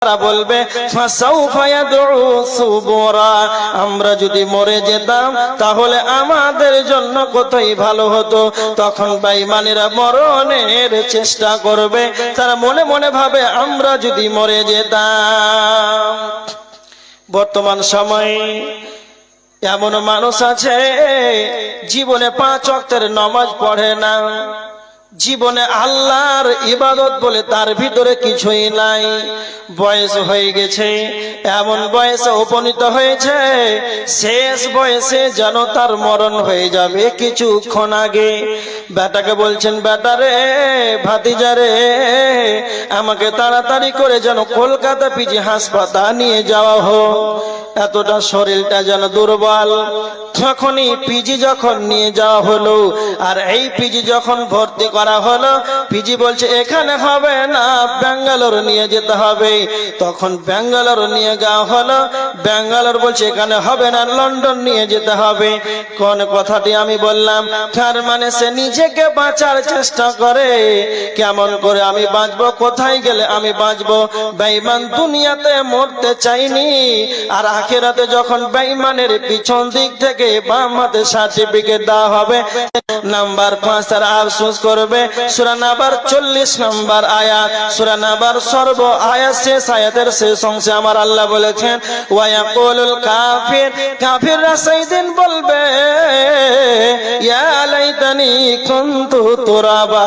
বলবে আমরা যদি মরে যেতাম, তাহলে আমাদের জন্য কতই ভালো হতো। তখন বেঈমানেরা মরণের চেষ্টা করবে। তারা মনে মনে ভাবে, আমরা যদি মরে যেতাম। বর্তমান সময়ে এমন মানুষ আছে, জীবনে পাঁচ অক্টের নমাজ পড়ে না। জীবনে আল্লাহর ইবাদত বলে তার ভিতরে কিছুই নাই। বয়স হয়ে গেছে, এমন বয়সে উপনীত হয়েছে, শেষ বয়সে যেন তার মরণ হয়ে যাবে কিছুক্ষণ আগে। বেটাকে বলছেন, বেটা রে, ভাতিজা রে, আমাকে তাড়াতাড়ি করে যেন কলকাতা পিজি হাসপাতাল নিয়ে যাওয়া হোক। এতটা শরীরটা যেন দুর্বল। তখনই পিজি যখন নিয়ে যাওয়া হলো, আর এই পিজি যখন ভর্তি করা হলো, পিজি বলছে, এখানে হবে না, ব্যাঙ্গালোর নিয়ে যেতে হবে। তখন ব্যাঙ্গালোর নিয়ে যাওয়া হলো। ব্যাঙ্গালোর বলছে, এখানে হবে না, লন্ডন নিয়ে যেতে হবে। কোন কথাটি আমি বললাম, তার মানে সে নিজেকে বাঁচার চেষ্টা করে। কেমন করে আমি বাঁচবো, কোথায় গেলে আমি বাঁচবো? বেঈমান দুনিয়াতে মরতে চাইনি, আর আখেরাতে যখন বেঈমানের পিছন দিক থেকে বাম হাতে সার্টিফিকেট দেওয়া হবে, নাম্বার পাঁচ তারা আফসোস করবে। সুরা নাম্বার চল্লিশ নাম্বার আয়াত, সুরা নাম্বার সর্ব আয়াত, শেষ আয়াতের শেষ অংশে আমার আল্লাহ বলেছেন ওয়াকুলুল কাফির কাফিররা সেই দিন বলবে, ইয়া লাইতানি কুনতু তুরাবা।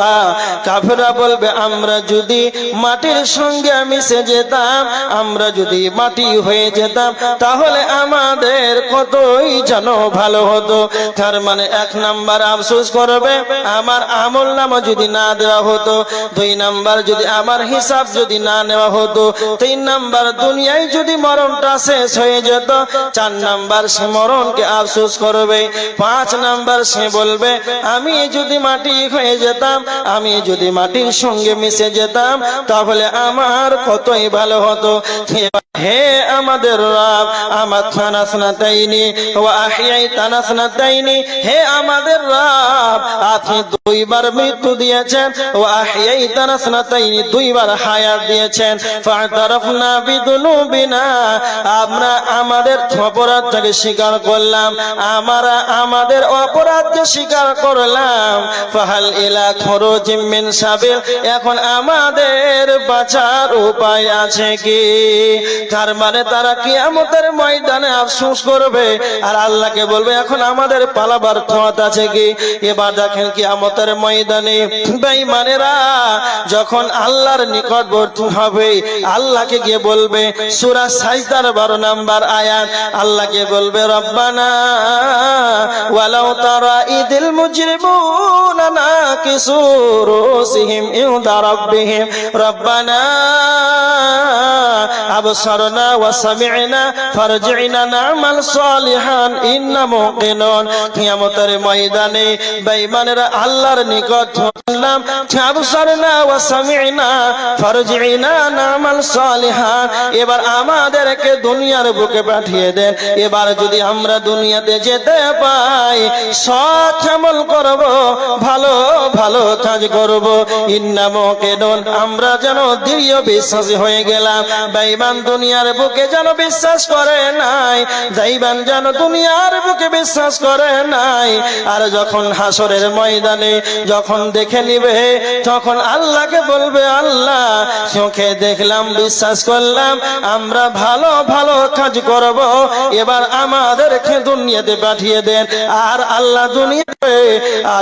কাফিররা বলবে, আমরা যদি মাটির সঙ্গে মিশে যেতাম, আমরা যদি মাটি হয়ে যেতাম তাহলে আমাদের কতই যেন ভালো হতো। তার মানে এক নাম্বার আফসোস করবে, আমার আমল নামা যদি না দেওয়া হতো, দুই নাম্বার যদি আমার হিসাব যদি না নেওয়া হতো, তিন নাম্বার দুনিয়ায় যদি মরণটা শেষ হয়ে যেত, চার নাম্বার সে মরণকে আফসোস করবে, পাঁচ নাম্বার সে বলবে, আমি যদি মাটি হয়ে যেতাম, আমি যদি মাটির সঙ্গে মিশে যেতাম, তাহলে আমার কতই ভালো হতো। হে আমাদের রব, আমার ও আহিয়াই হে আমাদের রব, আপনি দুইবার মৃত্যু দিয়েছেন ও আহিয়াই দুইবার হায়াত দিয়েছেন। আমরা আমাদের অপরাধটাকে স্বীকার করলাম, আমরা আমাদের অপরাধকে স্বীকার করলাম। ফাহাল ইলা খরজিম মিন সাবিল, এখন আমাদের বাঁচার উপায় আছে কি? তার মানে তারা কিয়ামতের ময়দানে আফসোস করবে। আর আল্লাহকে বলবে, এখন আমাদের পালাবার পথ আছে কি? এবার দেখেন কিয়ামতের ময়দানে বেঈমানেরা যখন আল্লাহর নিকটবর্তী হবে, আল্লাহকে গিয়ে বলবে, সূরা সাজদার 12 নাম্বার আয়াত, আল্লাহকে বলবে, রব্বানা ওয়ালাউ তারা ইদিল মুজরিমুনা। নাকিসু রুসিহিম ইউদা রাব্বিহিম রব্বানা أبصرنا وسمعنا فرجعنا نعمل صالحا إن موقنون কিয়ামতের ময়দানে বেঈমানেরা আল্লাহর নিকট বললাম আবসারনা ওয়া সামি'না ফারজি'না নামাল সালিহান এবার আমাদেরকে দুনিয়ার বুকে পাঠিয়ে দেন এবার যদি আমরা দুনিয়াতে যেতে পাই সৎ আমল করব ভালো ভালো কাজ করব। ইন্না মুকিনুন, আমরা যেন দৃঢ় বিশ্বাসী হয়ে গেলাম। বেঈমান দুনিয়ার বুকে যেন বিশ্বাস করে নাই। দাইবান যেন দুনিয়ার বুকে বিশ্বাস করে নাই। আর যখন হাসরের ময়দানে যখন দেখে নিবে, তখন আল্লাহকে বলবে, আল্লাহ, চোখে দেখলাম, বিশ্বাস করলাম, আমরা ভালো ভালো কাজ করব। এবার আমাদেরকে দুনিয়াতে পাঠিয়ে দেন। আর আল্লাহ দুনিয়াতে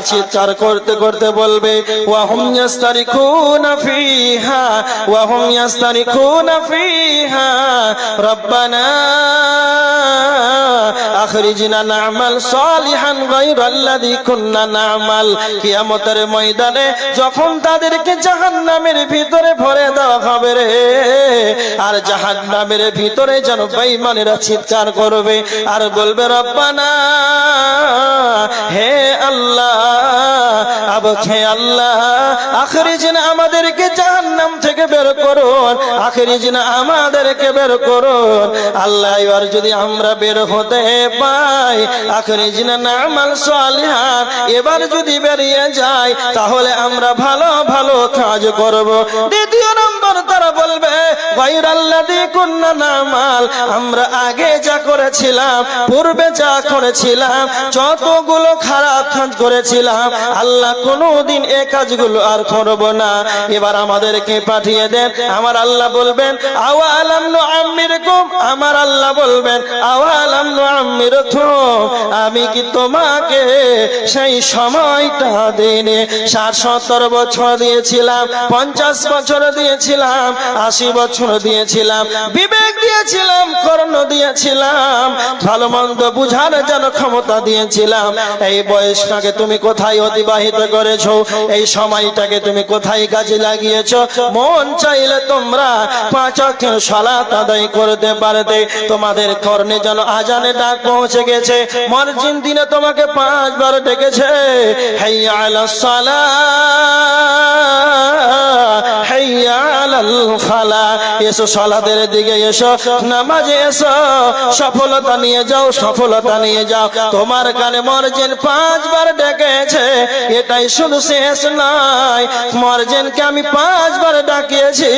চিৎকার করতে করতে বলবে, ওয়াহুম ইয়াস্তারিকুনা ফিহা, ওয়াহুম ইয়াস্তারিকুনা ফিহা, রব্বানা আখরিজনা নামাল সালিহান গায়রাল্লাযী কুননা নামাল। কিয়ামতের ময়দানে যখন তাদেরকে জাহান্নামের ভিতরে ভরে দেওয়া হবে রে, আর জাহান্নামের ভিতরে যেন বেঈমানেরা চিৎকার করবে, আর বলবে, রব্বানা, হে আল্লাহ আবখে আল্লাহ আখরিজনা আমাদেরকে জাহান্নাম থেকে বের করুন। আখরিজনা আমাদেরকে বের করুন। আল্লাহ, এবার যদি আমরা বের হতে পাই আখরিজনা নামাল সালিহান এবার যদি বেরিয়ে যাই তাহলে আমরা ভালো ভালো কাজ করব। দ্বিতীয় নম্বর তারা বলবে আমরা আগে যা করেছিলাম, পূর্বে যা করেছিলাম, যতগুলো খারাপ কাজ করেছিলাম, আল্লাহ কোনোদিন এ কাজগুলো আর করব না। এবার আমাদেরকে পাঠিয়ে দেন। আমার আল্লাহ বলবেন আমার আল্লাহ বলবেন আমি কি তোমাকে সেই সময়টা দিনে ষাট, সত্তর বছর দিয়েছিলাম, পঞ্চাশ বছর দিয়েছিলাম, আশি বছর দিয়েছিলাম, বিবেক দিয়েছিলাম, কর্ণ দিয়েছিলাম ভালো মন্দ বুঝার যেন ক্ষমতা দিয়েছিলাম। এই বয়সটাকে তুমি কোথায় অতিবাহিত করেছ? এই সময়টাকে তুমি কোথায় কাজে লাগিয়েছো? মন চাইলে তোমরা পাঁচ অক্ষর সালাত আদায় করতে পারতে। তোমাদের কর্ণে যেন আজানে ডাক পৌঁছে গেছে। মরজিন দিনে তোমাকে পাঁচবার ডেকেছে। হাইয়া আলাস সালাহ ফালাহ এসো সালাদের দিকে এসো, নামাজে এসো, সফলতা নিয়ে যাও, সফলতা নিয়ে যাও। তোমার কানে মরজেন পাঁচবার ডেকেছে, এটাই শুধু শেষ নয়। মরজেনকে আমি পাঁচবার ডাকিয়েছি,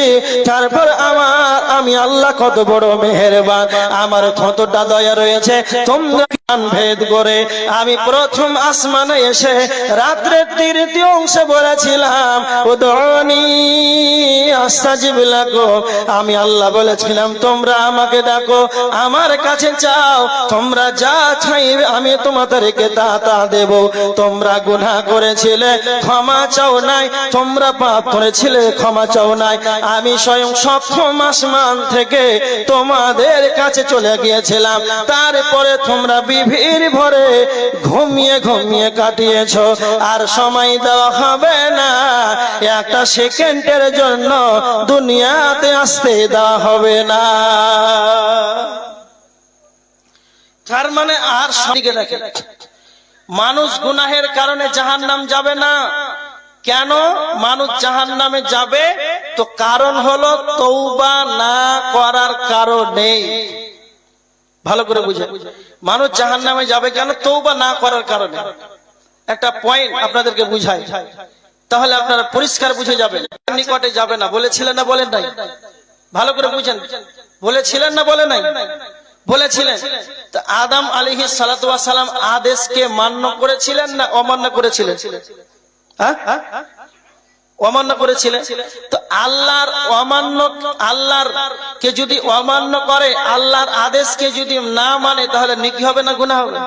তারপর আমার, আমি আল্লাহ কত বড় মেহেরবান। আমার কতটা দয়া রয়েছে, তোমরা ভেদ করে আমি প্রথম আসমানে এসে রাত্রের তৃতীয় অংশে বলেছিলাম আমি আল্লাহ বলেছিলাম, তোমরা আমাকে ডাকো, আমার কাছে চাও, তোমরা যা চাইবে আমি তোমাদেরকে তা তা দেব। তোমরা গুনাহ করেছিলে, ক্ষমা চাও নাই, তোমরা পাপ করেছিলে, ক্ষমা চাও নাই। আমি স্বয়ং সপ্তম আসমান থেকে তোমাদের কাছে চলে গিয়েছিলাম। তারপরে তোমরা বিভির ভরে ঘুমিয়ে ঘুমিয়ে কাটিয়েছ। আর সময় দেওয়া হবে না। একটা সেকেন্ডের জন্য দুনিয়াতে আসতে দেওয়া হবে না। তার মানে আর সঙ্গে দেখে। মানুষ গুনাহের কারণে জাহান নাম যাবে না। কেন? মানুষ জাহান নামে যাবে তো কারণ হলো তৌবা না করার কারণে। ভালো করে বুঝে। মানুষ জাহান নামে যাবে কেন? তৌবা না করার কারণে। একটা পয়েন্ট আপনাদেরকে বুঝাই। তাহলে আপনারা পরিষ্কার বুঝে যাবেন। নিকটে যাবে না। বলেছিলেন না বলেন নাই? ভালো করে বুঝেন। বলেছিলেন না বলে নাই? বলেছিলেন। তো আদম আলিহি সালাম আদেশকে মান্য করেছিলেন না অমান্য করেছিলেন? হ্যাঁ? অমান্য করেছিলেন তো আল্লাহর অমান্য আল্লাহর কে যদি অমান্য করে, আল্লাহর আদেশকে যদি না মানে তাহলে নিকি হবে না গুনাহ হবে?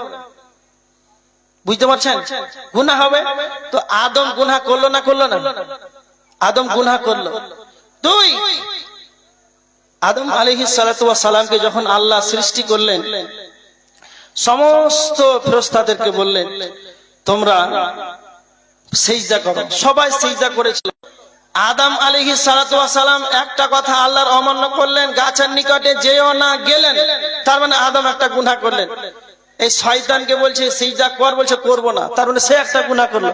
বুঝতে পারছেন? গুনাহ হবে? তো আদম গুনাহ করল না করল না? আদম গুনাহ করল। দুই, আদম আলহি সালামকে যখন আল্লাহ সৃষ্টি করলেন, সমস্ত ফেরস্তাদেরকে বললেন, তোমরা সেইজা করো। সবাই সেইজা করেছিল। আদম আলিহি সালাম একটা কথা আল্লাহর অমান্য করলেন, গাছের নিকটে যেও না গেলেন। তার মানে আদম একটা গুনাহ করলেন। এই শয়তানকে বলছে সেইজা কর, বলছে করব না। তার মানে সে একটা গুনাহ করল।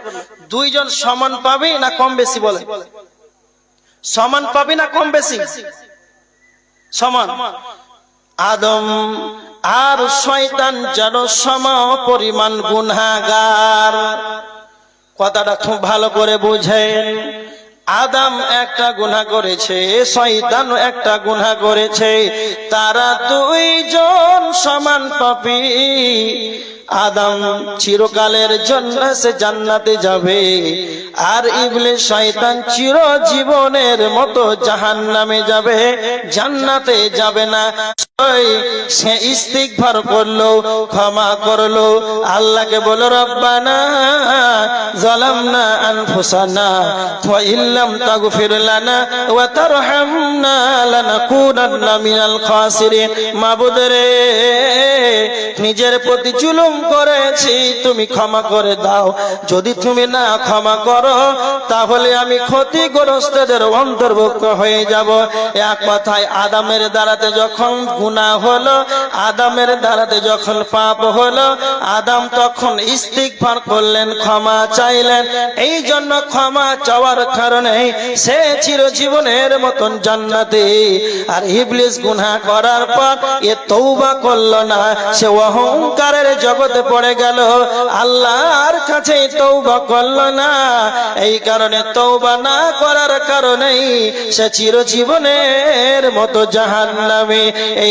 দুইজন সমান পাবে না কম বেশি বলে? সমান পাবি না কম বেশি? সমান। আদম আর শয়তান যেন সম পরিমাণ গুনাগার কথাটা খুব ভালো করে বুঝেন। আদাম একটা গুনা করেছে, শয়তান একটা গুনা করেছে, তারা দুইজন সমান পাপি। আদাম চিরকালের জন্য সে জান্নাতে যাবে আর ইবলে শয়তান চির জীবনের মতো জাহান্নামে যাবে, জান্নাতে যাবে না। সে করল, ক্ষমা করল। আল্লাহকে বলো, রব্বানা জালামনা আনফুসানা ওয়া লানা মিনাল খাসিরিন। রে নিজের প্রতি জুলুম করেছি, তুমি ক্ষমা করে দাও। যদি তুমি না ক্ষমা করো তাহলে আমি ক্ষতিগ্রস্তদের অন্তর্ভুক্ত হয়ে যাব। এক কথায়, আদামের দ্বারাতে যখন গুনাহ হলো, আদামের দ্বারাতে যখন পাপ হলো, আদাম তখন করলেন, ক্ষমা চাইলেন। এই জন্য ক্ষমা চাওয়ার কারণে সে চিরজীবনের মতন জান্নাতে। আর ইবলিস গুনাহ করার পর এ তৌবা করল না, সে অহংকারের জগতে পড়ে গেল। আল্লাহর কাছে তৌবা করল না। এই কারণে তৌবা না করার কারণেই সে চিরজীবনের মতো জাহান নামে এই